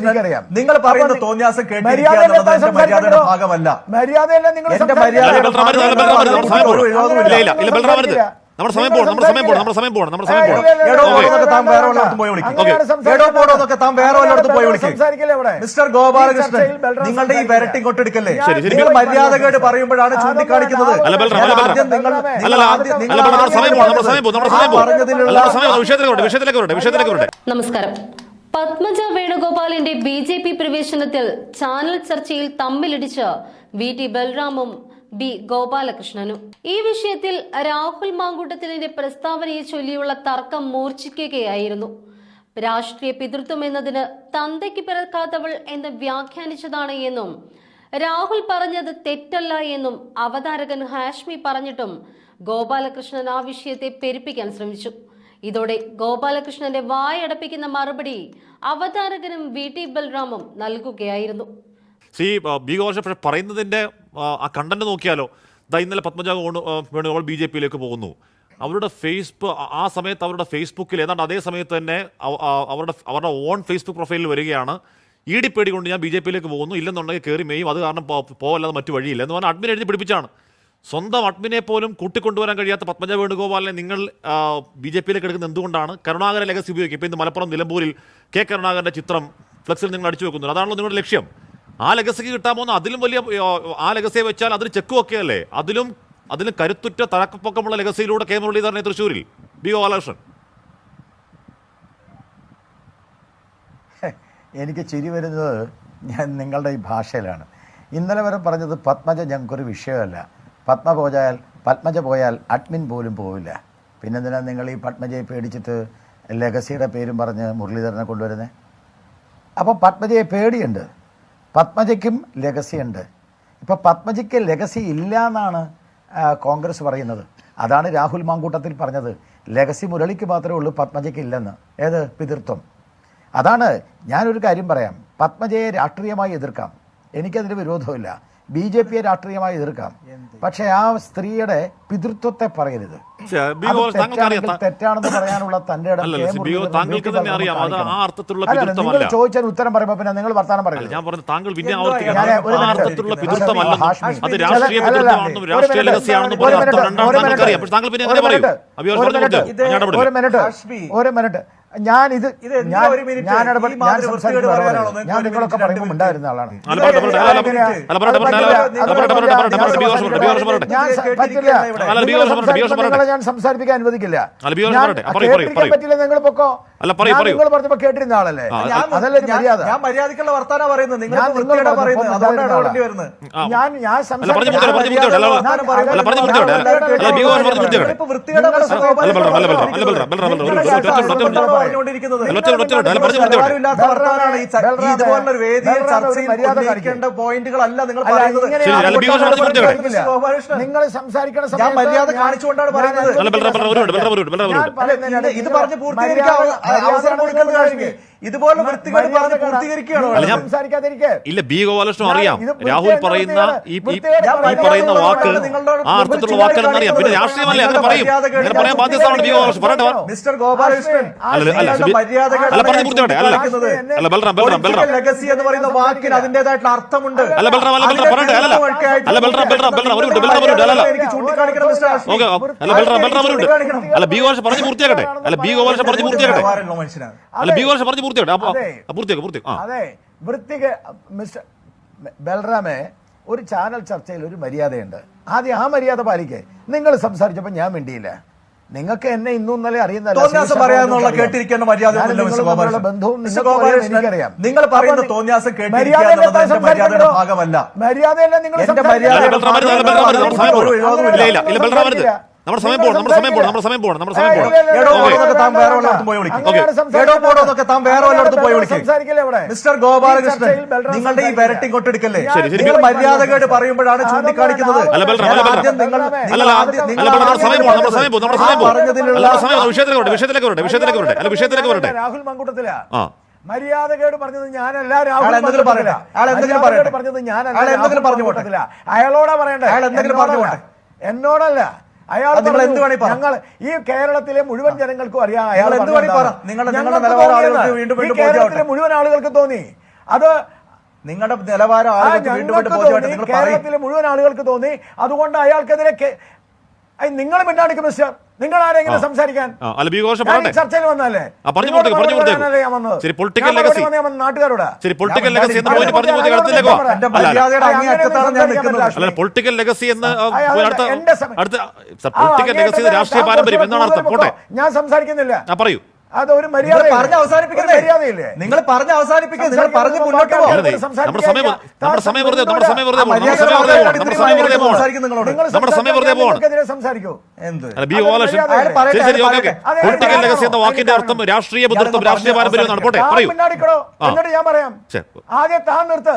എനിക്കറിയാം. നിങ്ങൾ പറയുന്ന തോന്നിയാസം കേട്ടിരിക്കുക ഭാഗമല്ല മര്യാദയല്ല നിങ്ങൾ വരുത്, നമ്മുടെ സമയം പോകണം. ഇല്ല ഇല്ല ഇല്ല ബൽറാം വരുത് നമ്മുടെ സമയം പോകണം നമ്മുടെ സമയം പോകണം നമ്മുടെ സമയം പോകണം എടോ പോടോന്നൊക്കെ താൻ വേറെ വല്ലയിടത്തും പോയി വിളിക്കും. എടോ പോടോന്നൊക്കെ താൻ വേറെ വല്ലയിടത്തും പോയി വിളിക്കും. മിസ്റ്റർ ഗോപാലകൃഷ്ണൻ നിങ്ങളുടെ ഈ വെരട്ടി കൊട്ടെടുക്കല്ലേ. നിങ്ങൾ മര്യാദകേട് പറയുമ്പോഴാണ് ചൂണ്ടിക്കാണിക്കുന്നത് പറഞ്ഞതിലുള്ള അല്ല, നമ്മുടെ സമയം വിഷയത്തിലേക്ക് വരട്ടെ വിഷയത്തിലേക്ക് വരട്ടെ വിഷയത്തിലേക്ക് വരട്ടെ നമസ്കാരം പത്മജ വേണുഗോപാലിന്റെ ബി ജെ പി പ്രവേശനത്തിൽ ചാനൽ ചർച്ചയിൽ തമ്മിലിടിച്ച് വി ടി ബൽറാമും ബി ഗോപാലകൃഷ്ണനും. ഈ വിഷയത്തിൽ രാഹുൽ മാങ്കൂട്ടത്തിലിന്റെ പ്രസ്താവനയെ ചൊല്ലിയുള്ള തർക്കം മൂർച്ഛിക്കുകയായിരുന്നു. രാഷ്ട്രീയ പിതൃത്വം എന്നതിന് തന്തയ്ക്ക് പിറക്കാത്തവൾ എന്ന് വ്യാഖ്യാനിച്ചതാണ് എന്നും രാഹുൽ പറഞ്ഞത് തെറ്റല്ല എന്നും അവതാരകൻ ഹാഷ്മി പറഞ്ഞിട്ടും ഗോപാലകൃഷ്ണൻ ആ വിഷയത്തെ പെരുപ്പിക്കാൻ ശ്രമിച്ചു. ഇതോടെ ഗോപാലകൃഷ്ണന്റെ വായടപ്പിക്കുന്ന മറുപടി അവതാരകനും വി ടി ബൽറാമും നൽകുകയായിരുന്നു. സി ബി ഗോപാലകൃഷ്ണൻ പറയുന്നതിന്റെ ആ, കണ്ടന്റ് നോക്കിയാലോ ദാ ഇന്നലെ പത്മജ വേണോ ബി ജെ പിയിലേക്ക് പോകുന്നു. അവരുടെ ഫേസ്ബുക്ക് ആ സമയത്ത് അവരുടെ ഫേസ്ബുക്കിൽ ഏതാണ്ട് അതേ സമയത്ത് തന്നെ അവ- അവരുടെ അവരുടെ ഓൺ ഫേസ്ബുക്ക് പ്രൊഫൈലിൽ വരികയാണ്. ഇ ഡി പേടി കൊണ്ട് ഞാൻ ബി ജെ പിയിലേക്ക് പോകുന്നു. ഇല്ലെന്നുണ്ടെങ്കിൽ കയറി മെയ്യും അത് കാരണം പോകല്ലാതെ മറ്റു വഴിയില്ല. എന്ന് പറഞ്ഞാൽ അഡ്മിൻ എഴുതി പിടിപ്പിച്ചാണ്. സ്വന്തം അഡ്മിനെ പോലും കൂട്ടിക്കൊണ്ടുവരാൻ കഴിയാത്ത പത്മജ വേണുഗോപാലിനെ നിങ്ങൾ ബി ജെ പിയിലേക്ക് എടുക്കുന്നത് എന്തുകൊണ്ടാണ്? കരുണാകരൻ ലെഗസി ഉപയോഗിക്കും ഇപ്പോൾ ഇന്ന് മലപ്പുറം നിലമ്പൂരിൽ കെ കരുണാകരന്റെ ചിത്രം ഫ്ലെക്സിൽ നിങ്ങൾ അടിച്ചു വെക്കുന്നു. അതാണല്ലോ നിങ്ങളുടെ ലക്ഷ്യം. ആ ലെഗസിക്ക് കിട്ടാൻ പോകുന്ന അതിലും വലിയ ആ, ആ ലെഗസിയെ വെച്ചാൽ അതിന് ചെക്കും ഒക്കെ അല്ലേ അതിലും അതിലും കരുത്തുറ്റ തഴക്കപ്പൊക്കമുള്ള ലെഗസിയിലൂടെ കെ മുരളീധരനെ തൃശ്ശൂരിൽ. ബി ഗോപാലകൃഷ്ണൻ എനിക്ക് ചിരി വരുന്നത് ഞാൻ നിങ്ങളുടെ ഈ ഭാഷയിലാണ്. ഇന്നലെ വരെ പറഞ്ഞത് പത്മജ ഞങ്ങൾക്കൊരു വിഷയമല്ല. പത്മ പോയാൽ പത്മജ പോയാൽ അഡ്മിൻ പോലും പോവില്ല. പിന്നെന്തിനാണ് നിങ്ങൾ ഈ പത്മജയെ പേടിച്ചിട്ട് ലെഗസിയുടെ പേരും പറഞ്ഞ് മുരളീധരനെ കൊണ്ടുവരുന്നത് അപ്പോൾ പത്മജയെ പേടിയുണ്ട്. പത്മജയ്ക്കും ലെഗസി ഉണ്ട്. ഇപ്പോൾ പത്മജയ്ക്ക് ലെഗസി ഇല്ല എന്നാണ് കോൺഗ്രസ് പറയുന്നത്. അതാണ് രാഹുൽ മാങ്കൂട്ടത്തിൽ പറഞ്ഞത്. ലെഗസി മുരളിക്ക് മാത്രമേ ഉള്ളൂ പത്മജയ്ക്ക് ഇല്ലെന്ന്. ഏത്? പിതൃത്വം. അതാണ് ഞാനൊരു കാര്യം പറയാം. പത്മജയെ രാഷ്ട്രീയമായി എതിർക്കാം. എനിക്കതിന് വിരോധമില്ല. ബി ജെ പിയെ രാഷ്ട്രീയമായി എതിർക്കാം. പക്ഷെ ആ സ്ത്രീയുടെ പിതൃത്വത്തെ പറയരുത്. തെറ്റാണെന്ന് പറയാനുള്ള തന്റെ. നിങ്ങൾ ചോദിച്ചാൽ ഉത്തരം പറയുമ്പോ പിന്നെ നിങ്ങൾ വർത്താനം പറയുന്നത് പറയില്ല ഞാൻ പറഞ്ഞു താങ്കൾ പിന്നെ ഒരു മിനിറ്റ് ഒരു മിനിറ്റ്, ഞാൻ ഇത് ഞാൻ? ഞാൻ ഈ ഞാൻ സംസാരിക്കുന്ന ആളാണ്. ഞാൻ നിങ്ങളൊക്കെ പറയുമ്പോൾ ഉണ്ടായിരുന്ന ആളാണ് പറ്റില്ല. ഞാൻ സംസാരിപ്പിക്കാൻ അനുവദിക്കില്ല. പറ്റില്ല നിങ്ങൾ പൊക്കോ അല്ല, പറയൂ, പറയൂ. നിങ്ങൾ പറഞ്ഞപ്പോ കേട്ടിരുന്ന ആളല്ലേ അതല്ല മര്യാദ ഞാൻ മര്യാദക്കുള്ള വർത്താനം പറയുന്നത് നിങ്ങൾ നിങ്ങളുടെ പറയുന്നത് അതുകൊണ്ടാണ് ഇടപെടേണ്ടി ഓടേണ്ടി വരുന്നത് ഞാൻ ഞാൻ അല്ല പറഞ്ഞു മുത്തോട്ടെ പറഞ്ഞു നിങ്ങൾ ഇതുപോലുള്ള ചർച്ചയിൽ പോയിന്റുകളല്ല പറയുന്നത് നിങ്ങൾ സംസാരിക്കുന്ന ഞാൻ മര്യാദ കാണിച്ചുകൊണ്ടാണ് പറയുന്നത്. ഇത് പറഞ്ഞ് പൂർത്തീകരിക്കാൻ മര്യാദ- അവസരം കൊടുക്കുന്നത് മര്യാദ കാശ്മീർ ഇതുപോലെ വൃത്തികേട് പറഞ്ഞ് പൂർത്തീകരിക്കുകയാണോ സംസാരിക്കാതിരിക്കെ. ഇല്ല ബി ഗോപാലകൃഷ്ണൻ അറിയാം. രാഹുൽ പറയുന്ന ഈ ഈ- പറയുന്ന വാക്ക് ആ അർത്ഥത്തിലുള്ള വാക്കാണെന്ന് അറിയാം പിന്നെ രാഷ്ട്രീയമല്ലേ? അങ്ങനെ പറയും. അങ്ങനെ പറയാൻ ബി ഗോപാലകൃഷ്ണൻ? പറയട്ടെ മിസ്റ്റർ ഗോപാലകൃഷ്ണൻ അല്ല, അല്ല, പറഞ്ഞു പൂർത്തിയാക്കട്ടെ, അല്ല. അല്ല. ബൽറാം ബൽറാം ബൽറാം ലെഗസി എന്ന് പറയുന്ന വാക്കിന് അതിന്റേതായിട്ടുള്ള അർത്ഥമുണ്ട്. അല്ല ബൽറാം അല്ല ബൽറാം പറയട്ടെ അല്ല അല്ല. അല്ല ബൽറാം ബൽറാം ബൽറാം ഒരു മിനിറ്റ് ബൽറാം ഒരു മിനിറ്റ് അല്ല അല്ല. എനിക്ക് ചൂണ്ടിക്കാണിക്കണം മിസ്റ്റർ ഹാഷ്മി. ഓക്കെ. അല്ല ബൽറാം ബൽറാം ഒരു മിനിറ്റ് അല്ല ബി ഗോപാലകൃഷ്ണൻ പറഞ്ഞു പൂർത്തിയാക്കട്ടെ. അല്ല ബി ഗോപാലകൃഷ്ണൻ പറഞ്ഞു പൂർത്തിയാക്കട്ടെ. അല്ല ബി ഗോപാലകൃഷ്ണൻ പറഞ്ഞു അതെ. വൃത്തിക മിസ്റ്റർ ബൽറാമെ ഒരു ചാനൽ ചർച്ചയിൽ ഒരു മര്യാദയുണ്ട് ആദ്യം ആ മര്യാദ പാലിക്കേ നിങ്ങൾ സംസാരിച്ചപ്പോൾ ഞാൻ മിണ്ടിയില്ല നിങ്ങൾക്ക് എന്നെ ഇന്നും ഇന്നലെ അറിയുന്നില്ല പറയാനുള്ള കേട്ടിരിക്കേണ്ട. മര്യാദ. ബന്ധവും എനിക്കറിയാം. നിങ്ങൾ പറയുന്ന തോന്നിയാസം മര്യാദയുടെ? ഭാഗമല്ല. മര്യാദയല്ലേ നിങ്ങൾ നമ്മുടെ സമയം പോകണം. നമ്മുടെ സമയം പോകണം നമ്മുടെ സമയം പോകണം നമ്മുടെ സമയം പോകണം എടോ ഓക്കേ. പോടോന്നൊക്കെ താൻ വേറെ വല്ലയിടത്തും പോയി വിളിക്കും. അങ്ങനെയാണ് എടോ പോടോന്നൊക്കെ താൻ വേറെ വല്ലയിടത്തും പോയി വിളിക്കും. സംസാരിക്കല്ലേ ഇവിടെ? മിസ്റ്റർ ഗോപാലകൃഷ്ണൻ നിങ്ങളുടെ ഈ. വെരട്ടി കൊട്ടെടുക്കല്ലേ ശരി, ശരി. നിങ്ങൾ മര്യാദകേട് പറയുമ്പോഴാണ് ചൂണ്ടിക്കാണിക്കുന്നത് അല്ല, ബൽറാം, അല്ല, ഞാൻ ബൽറാം. ആദ്യം നിങ്ങൾ അല്ല നിങ്ങൾ ആദ്യം- നിങ്ങൾ നമ്മുടെ സമയം പോകണം നമ്മുടെ സമയം പോകണം നമ്മുടെ സമയം പോകണം അല്ല നമ്മുടെ സമയം വിഷയത്തിലേക്ക് വരട്ടെ വിഷയത്തിലേക്ക് വരട്ടെ വിഷയത്തിലേക്ക് വരട്ടെ അല്ല വിഷയത്തിലേക്ക് വരട്ടെ രാഹുൽ മങ്കുട്ടത്തില ആ മര്യാദകേട് പറഞ്ഞത് ഞാനല്ല രാഹുൽ എന്തെങ്കിലും. പറയട്ടെ. അയാൾ എന്തെങ്കിലും. പറഞ്ഞത് ഞാനല്ല എന്തെങ്കിലും പറഞ്ഞു പോട്ടെ. മങ്കുട്ടത്തില. അയാളോടാ പറയണ്ടേ അയാൾ എന്തെങ്കിലും പറഞ്ഞു. പോട്ടെ. എന്നോടല്ല അയാൾ ഞങ്ങൾ ഈ കേരളത്തിലെ മുഴുവൻ ജനങ്ങൾക്കും അറിയാം അയാൾ കേരളത്തിലെ മുഴുവൻ ആളുകൾക്ക് തോന്നി. അത് നിങ്ങളുടെ നിലവാരം കേരളത്തിലെ മുഴുവൻ ആളുകൾക്ക് തോന്നി. അതുകൊണ്ട് അയാൾക്കെതിരെ നിങ്ങൾ മിണ്ടാണ്ടിക്കും മിസ്റ്റർ. നിങ്ങൾ ആരെങ്കിലും സംസാരിക്കാൻ? അല്ല ബിഘോഷ പറയട്ടെ? ചർച്ചയിൽ വന്നല്ലേ പറഞ്ഞു പുറത്തേക്ക് പറഞ്ഞു പുറത്തേക്ക് ശരി പൊളിറ്റിക്കൽ ലെഗസി നാട്ടുകാരോട്. ശരി പൊളിറ്റിക്കൽ ലെഗസി എന്ന് പോയിന്റ് പറഞ്ഞു പോയി കടത്തിലേക്ക് അല്ല പൊളിറ്റിക്കൽ ലെഗസി എന്ന് അടുത്ത അടുത്ത പൊളിറ്റിക്കൽ ലെഗസി രാഷ്ട്രീയ പാരമ്പര്യം എന്നാണ് അർത്ഥം പോട്ടെ. ഞാൻ സംസാരിക്കുന്നില്ല. പറയൂ. അതൊരു മര്യാദ പറഞ്ഞ് അവസാനിപ്പിക്കുന്നത് മര്യാദയില്ലേ? നിങ്ങൾ പറഞ്ഞ് അവസാനിപ്പിക്കുന്നത് നിങ്ങൾ പറഞ്ഞ് മുന്നോട്ട് വാക്കിന്റെ അർത്ഥം രാഷ്ട്രീയ ബന്ധുത്വം രാഷ്ട്രീയ പാരമ്പര്യം നടക്കോട്ടെ പറയൂ. ഞാൻ പറയാം ആദ്യം താൻ നിർത്ത്.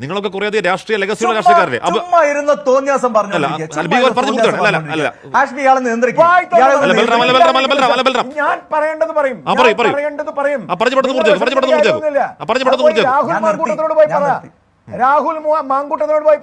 നിങ്ങളൊക്കെ കുറെ അധികം രാഷ്ട്രീയ ലഗസിയുള്ള രാഷ്ട്രീയക്കാരല്ലേ? ഇരുന്ന് തോന്നിയാസം പറഞ്ഞു പറയും. പറയും രാഹുൽ മാങ്കൂട്ടത്തോട് പോയി പറയാ. രാഹുൽ പോയി